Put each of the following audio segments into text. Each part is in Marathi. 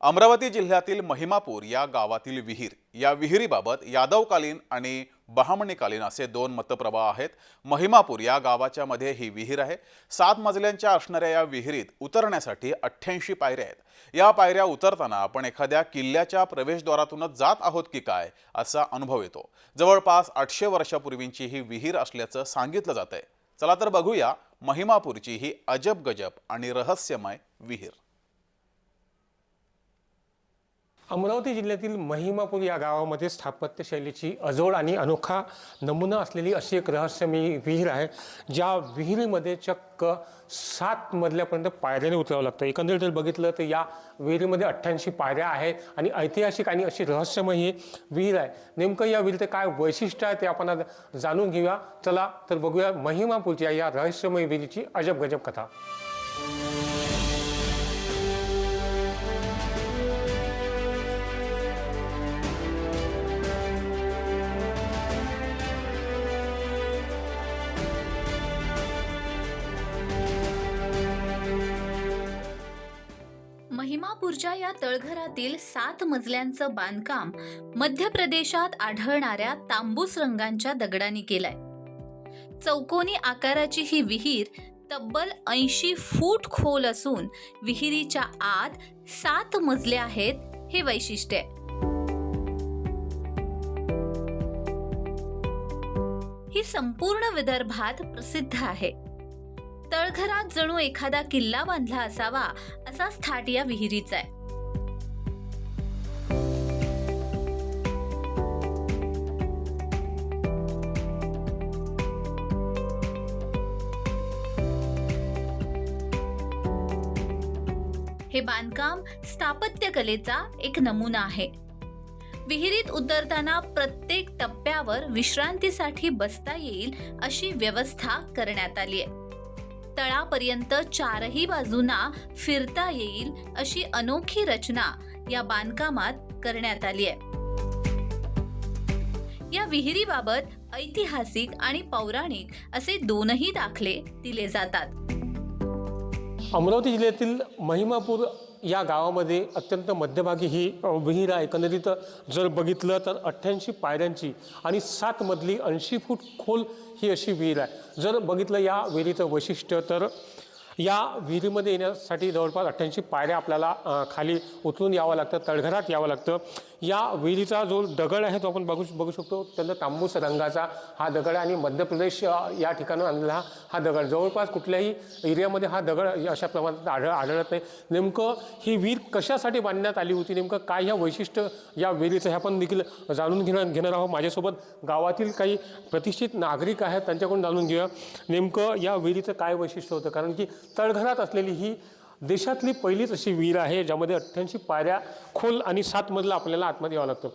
अमरावती जिल्ह्यातील महिमापूर या गावातील विहीर या विहिरीबाबत यादवकालीन आणि बहामणीकालीन असे दोन मतप्रवाह आहेत. महिमापूर या गावाच्या मध्ये ही विहीर आहे. सात मजल्यांच्या असणाऱ्या या विहिरीत उतरण्यासाठी अठ्ठ्याऐंशी पायऱ्या आहेत. या पायऱ्या उतरताना आपण एखाद्या किल्ल्याच्या प्रवेशद्वारातूनच जात आहोत की काय असा अनुभव येतो. जवळपास आठशे वर्षापूर्वींची ही विहीर असल्याचं सांगितलं जात आहे चला तर बघूया महिमापूरची ही अजब गजब आणि रहस्यमय विहीर. अमरावती जिल्ह्यातील महिमापूर या गावामध्ये स्थापत्यशैलीची अजोड आणि अनोखा नमुना असलेली अशी एक रहस्यमयी विहीर आहे ज्या विहिरीमध्ये चक्क सात मजल्यापर्यंत पायऱ्याने उतरावं लागतं. एकंदरीत जर बघितलं तर या विहिरीमध्ये अठ्ठ्याऐंशी पायऱ्या आहेत आणि ऐतिहासिक आणि अशी रहस्यमय ही विहीर आहे. नेमकं या विहिरीचं काय वैशिष्ट्य आहे ते आपण आज जाणून घेऊया. चला तर बघूया महिमापूरच्या या रहस्यमय विहिरीची अजब गजब कथा. महिमापूरच्या या तळघरातील सात मजल्यांचं बांधकाम मध्य प्रदेशात आढळणाऱ्या तांबूस रंगांच्या दगडांनी केलंय. चौकोनी आकाराची ही विहीर तब्बल ऐंशी फूट खोल असून विहिरीच्या आत सात मजले आहेत हे वैशिष्ट्य आहे. ही संपूर्ण विदर्भात प्रसिद्ध आहे. तळघरात जणू एखादा किल्ला बांधला असावा असाच थाट या विहिरीचा आहे. हे बांधकाम स्थापत्यकलेचा एक नमुना आहे. विहिरीत उतरताना प्रत्येक टप्प्यावर विश्रांतीसाठी बसता येईल अशी व्यवस्था करण्यात आली आहे. तळापर्यंत चारही बाजूंना फिरता येईल अशी अनोखी रचना या बांधकामात करण्यात आली आहे. या विहिरीबाबत ऐतिहासिक आणि पौराणिक असे दोनही दाखले दिले जातात. अमरावती जिल्ह्यातील महिमापूर या गावामध्ये अत्यंत मध्यभागी ही विहीर आहे. एकंदरीत जर बघितलं तर अठ्ठ्याऐंशी पायऱ्यांची आणि सात मधली ऐंशी फूट खोल ही अशी विहीर आहे. जर बघितलं या विहिरीचं वैशिष्ट्य तर या विहिरीमध्ये येण्यासाठी जवळपास अठ्ठ्याऐंशी पायऱ्या आपल्याला खाली उतरून यावं लागतं तळघरात यावं लागतं. या विहिरीचा जो दगड आहे तो आपण बघू बघू शकतो. त्याला तांबूस रंगाचा हा दगड आहे आणि मध्य प्रदेश या ठिकाणून आणलेला हा हा दगड. जवळपास कुठल्याही एरियामध्ये हा दगड अशा प्रमाणात आढळ आढळत नाही. नेमकं ही विहीर कशासाठी बांधण्यात आली होती? नेमकं काय ह्या वैशिष्ट्य या विहिरीचं हे आपण देखील जाणून घेणार घेणार आहोत. माझ्यासोबत गावातील काही प्रतिष्ठित नागरिक आहेत त्यांच्याकडून जाणून घेऊया. नेमकं या विहिरीचं काय वैशिष्ट्य होतं? कारण की तळघरात असलेली ही देशातली पहिलीच अशी विहीर आहे ज्यामध्ये अठ्ठ्याऐंशी पायऱ्या खोल आणि सात मधला आपल्याला आतमध्ये यावं लागतं.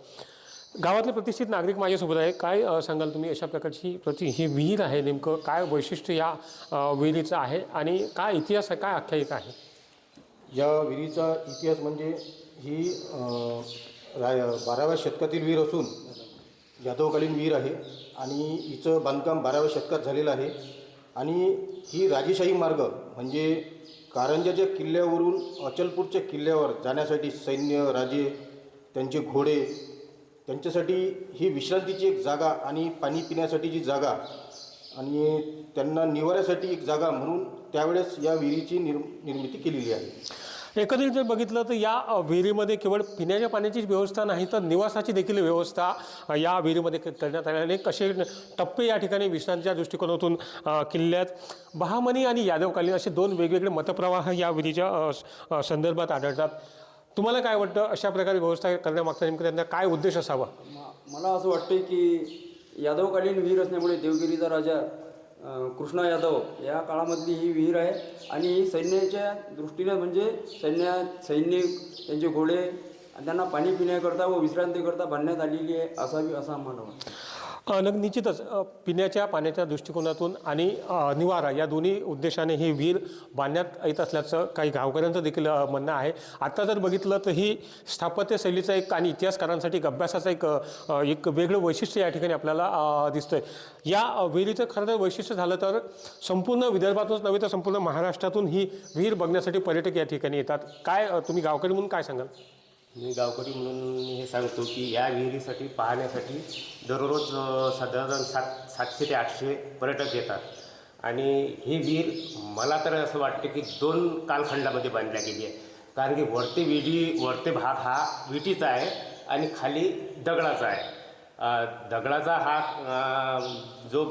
गावातले प्रतिष्ठित नागरिक माझ्यासोबत आहे काय सांगाल तुम्ही अशा प्रकारची प्रति ही विहीर आहे नेमकं? काय वैशिष्ट्य या विहिरीचं आहे? आणि काय इतिहास आहे? काय आख्यायिका आहे? या विहिरीचा इतिहास म्हणजे ही राय बाराव्या शतकातील विहीर असून यादवकालीन विहीर आहे. आणि हिचं बांधकाम बाराव्या शतकात झालेलं आहे. आणि ही राजेशाही मार्ग म्हणजे कारंजाच्या किल्ल्यावरून अचलपूरच्या किल्ल्यावर जाण्यासाठी सैन्य राजे त्यांचे घोडे त्यांच्यासाठी ही विश्रांतीची एक जागा आणि पाणी पिण्यासाठीची जागा आणि त्यांना निवाऱ्यासाठी एक जागा म्हणून त्यावेळेस या विहिरीची निर्म निर्मिती केलेली आहे. एकंदरीत जर बघितलं तर या विहिरीमध्ये केवळ पिण्याच्या पाण्याचीच व्यवस्था नाही तर निवासाची देखील व्यवस्था या विहिरीमध्ये करण्यात आली आणि कसे टप्पे या ठिकाणी विश्रांतीच्या दृष्टिकोनातून किल्ल्यात बहामनी आणि यादवकालीन असे दोन वेगवेगळे मतप्रवाह या विहिरीच्या संदर्भात आढळतात. तुम्हाला काय वाटतं? अशा प्रकारे व्यवस्था करण्यामागचा नेमकं त्यांना काय उद्देश असावा? मला असं वाटते की यादवकालीन विहीर असल्यामुळे देवगिरीचा राजा कृष्णा यादव या काळामधली ही विहीर आहे आणि ही सैन्याच्या दृष्टीने म्हणजे सैन्य सैनिक त्यांचे घोडे त्यांना पाणी पिण्याकरता व विश्रांतीकरता बांधण्यात आलेली आहे असावी असं मानव नग निश्चितच पिण्याच्या पाण्याच्या दृष्टिकोनातून आणि निवारा या दोन्ही उद्देशाने ही विहीर बांधण्यात येत असल्याचं काही गावकऱ्यांचं देखील म्हणणं आहे. आता जर बघितलं तर ही स्थापत्यशैलीचा एक आणि इतिहासकारांसाठी एक अभ्यासाचा एक एक वेगळं वैशिष्ट्य या ठिकाणी आपल्याला दिसतं दिसतंय. या विहिरीचं खरं तर वैशिष्ट्य झालं तर संपूर्ण विदर्भातूनच नव्हे तर संपूर्ण महाराष्ट्रातून ही विहीर बघण्यासाठी पर्यटक या ठिकाणी येतात. काय तुम्ही गावकरी म्हणून काय सांगाल? मी गावकरी म्हणून हे सांगतो की या विहिरीसाठी पाहण्यासाठी दररोज साधारण सात सातशे ते आठशे पर्यटक येतात. आणि ही विहीर मला तर असं वाटतं की दोन कालखंडामध्ये बांधल्या गेली आहे. कारण की वरते विहिरी वरते भाग हा विटीचा आहे आणि खाली दगडाचा आहे. दगडाचा हा जो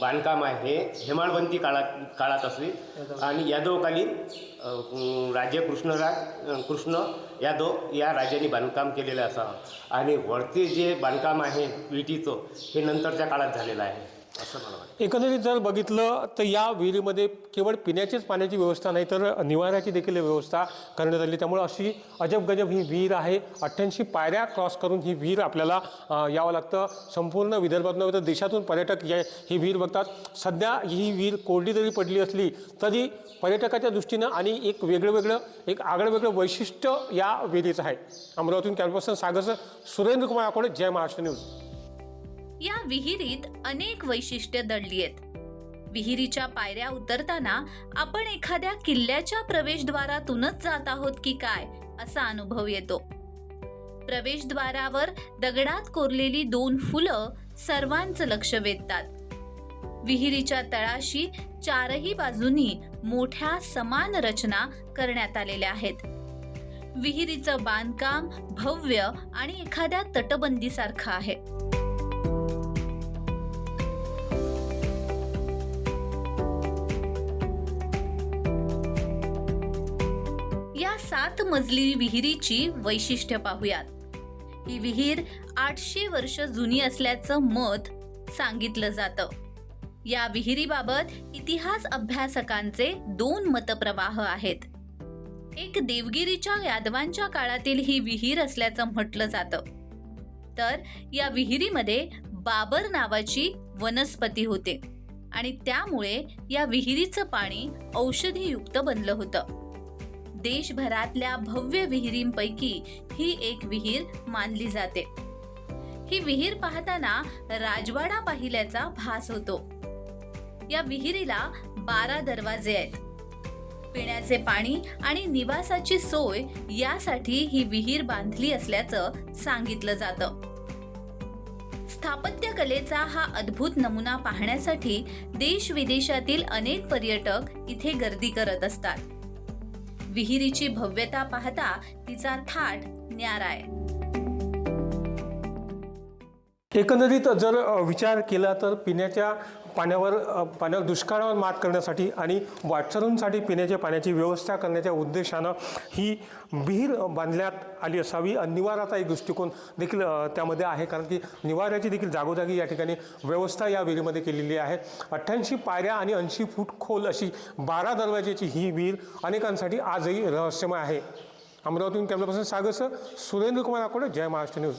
बांधकाम आहे हे काळात काळात असली. आणि यादवकालीन राजे कृष्णराज कृष्ण यादव या राजांनी बांधकाम केलेलं असावं. आणि वरती जे बांधकाम आहे विटीचं हे नंतरच्या काळात झालेलं आहे. एकंदरीत जर बघितलं तर या विहिरीमध्ये केवळ पिण्याचीच पाण्याची व्यवस्था नाही तर निवाऱ्याची देखील व्यवस्था करण्यात आली. त्यामुळे अशी अजब गजब ही विहीर आहे. अठ्ठ्याऐंशी पायऱ्या क्रॉस करून ही विहीर आपल्याला यावं लागतं. संपूर्ण विदर्भात नव्हे तर देशातून पर्यटक या ही विहीर बघतात. सध्या ही विहीर कोरडी जरी पडली असली तरी पर्यटकाच्या दृष्टीनं आणि एक वेगळं वेगळं एक आगळं वेगळं वैशिष्ट्य या विहिरीचं आहे. अमरावतीहून कॅम्पसन सागरचं सुरेंद्र कुमार आकोडे जय महाराष्ट्र न्यूज. या विहिरीत अनेक वैशिष्ट्य दडली आहेत. विहिरीच्या पायऱ्या उतरताना आपण एखाद्या किल्ल्याच्या प्रवेशद्वारातूनच जात आहोत की काय असा अनुभव येतो. प्रवेशद्वारावर दगडात कोरलेली दोन फुलं सर्वांचं लक्ष वेधतात. विहिरीच्या तळाशी चारही बाजूनी मोठ्या समान रचना करण्यात आलेल्या आहेत. विहिरीचं बांधकाम भव्य आणि एखाद्या तटबंदीसारखं आहे. मजली विहिरीची वैशिष्ट्य पाहूयात. ही विहीर आठशे वर्ष जुनी असल्याचं मत सांगितलं जातं. या विहिरीबाबत इतिहास अभ्यासकांचे दोन मतप्रवाह आहेत. एक देवगिरीच्या यादवांच्या काळातील ही विहीर असल्याचं म्हटलं जातं. तर या विहिरीमध्ये बाबर नावाची वनस्पती होते आणि त्यामुळे या विहिरीचं पाणी औषधीयुक्त बनलं होतं. देशभरातल्या भव्य विहिरींपैकी ही एक विहीर मानली जाते. ही विहीर पाहताना राजवाडा पाहिल्याचा भास होतो. या विहिरीला बारा दरवाजे आहेत. पिण्याचे पाणी आणि निवासाची सोय यासाठी ही विहीर बांधली असल्याचं सांगितलं जातं. स्थापत्य कलेचा हा अद्भुत नमुना पाहण्यासाठी देश विदेशातील अनेक पर्यटक इथे गर्दी करत असतात. विहिरीची भव्यता पाहता तिचा थाट न्यारा आहे एकंदरीत जर विचार केला तर पिण्याच्या पाण्यावर पाण्यावर दुष्काळावर मात करण्यासाठी आणि वाटसरूंसाठी पिण्याच्या पाण्याची व्यवस्था करण्याच्या उद्देशानं ही विहीर बांधण्यात आली असावी. आणि निवाराचा एक दृष्टिकोन देखील त्यामध्ये आहे. कारण की निवाऱ्याची देखील जागोजागी या ठिकाणी व्यवस्था या विहिरीमध्ये केलेली आहे. अठ्ठ्याऐंशी पायऱ्या आणि ऐंशी फूट खोल अशी बारा दरवाजेची ही विहीर अनेकांसाठी आजही रहस्यमय आहे. अमरावतीहून कॅमेरापासून सागरसह सुरेंद्र कुमार आकोडे जय महाराष्ट्र न्यूज.